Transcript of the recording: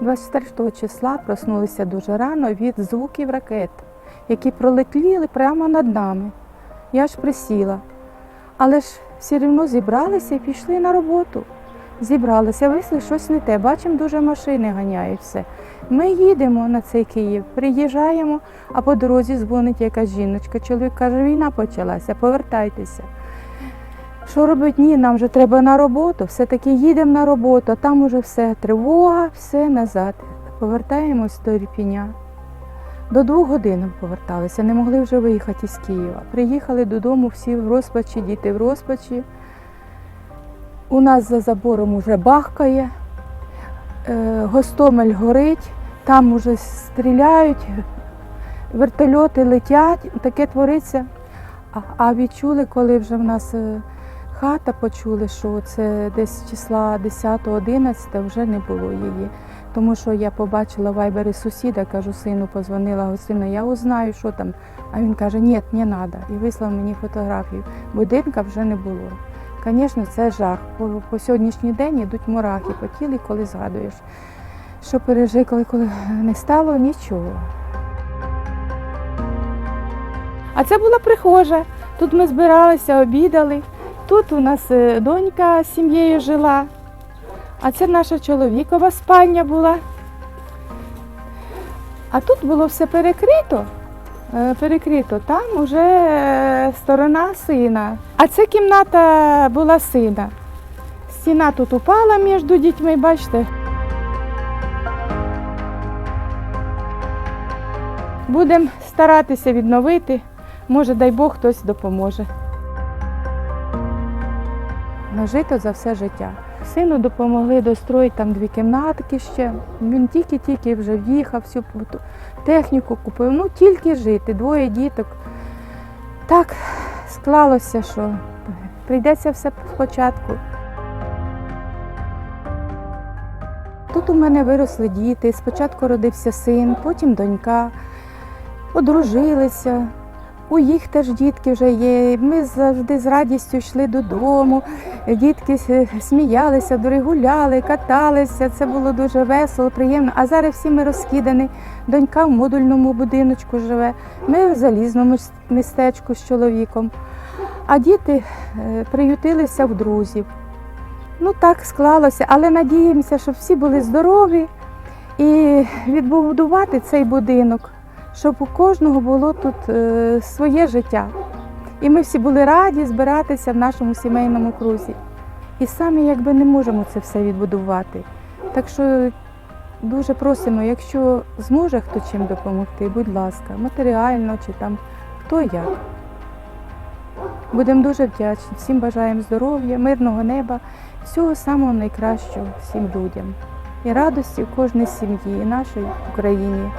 24 числа проснулися дуже рано від звуків ракет, які пролетіли прямо над нами. Я ж присіла. Але ж все одно зібралися і пішли на роботу. Зібралися, вийшли щось не те. Бачимо, дуже машини ганяють. Ми їдемо на цей Київ, приїжджаємо, а по дорозі дзвонить якась жіночка. Чоловік каже, війна почалася, повертайтеся. Що робить? Ні, нам вже треба на роботу. Все-таки їдемо на роботу, а там уже все, тривога, все назад. Повертаємось до Ірпіня. До двох годин поверталися, не могли вже виїхати з Києва. Приїхали додому всі в розпачі, діти в розпачі. У нас за забором уже бахкає, е, Гостомель горить, там уже стріляють, вертольоти летять, таке твориться. А, відчули, коли вже в нас е, хата почули, що це десь числа 10-11 вже не було її. Тому що я побачила в вайбері сусіда, кажу, сину позвонила, сину, я узнаю, що там. А він каже, ні, не треба. І вислав мені фотографію. Будинка вже не було. Звісно, це жах. По, по сьогоднішній день йдуть мурахи по тілі, коли згадуєш. Що пережили, коли, коли не стало нічого. А це була прихожа. Тут ми збиралися, обідали. Тут у нас е, донька з сім'єю жила. А це наша чоловікова спальня була. А тут було все перекрито. Е, Перекрито. Там уже е, сторона сина. А це кімната була сина. Стіна тут упала між дітьми, бачите. Будемо старатися відновити. Може, дай Бог хтось допоможе. Нажито за все життя. Сину допомогли достроїти там дві кімнатки ще. Він тільки-тільки вже в'їхав, всю техніку купив. Ну, тільки жити, двоє діток. Так склалося, що прийдеться все спочатку. Тут у мене виросли діти. Спочатку родився син, потім донька, одружилися. У їх теж дітки вже є. Ми завжди з радістю йшли додому. Дітки сміялися, гуляли, каталися. Це було дуже весело, приємно. А зараз всі ми розкидані. Донька в модульному будиночку живе. Ми в залізному містечку з чоловіком. А діти е, приютилися в друзів. Ну так склалося, але надіємося, щоб всі були здорові і відбудувати цей будинок, щоб у кожного було тут е, своє життя. І ми всі були раді збиратися в нашому сімейному крузі. І самі якби не можемо це все відбудувати. Так що дуже просимо, якщо зможе хто чим допомогти, будь ласка, матеріально чи там хто як. Будемо дуже вдячні. Всім бажаємо здоров'я, мирного неба, всього самого найкращого всім людям. І радості в кожній сім'ї, і нашій Україні.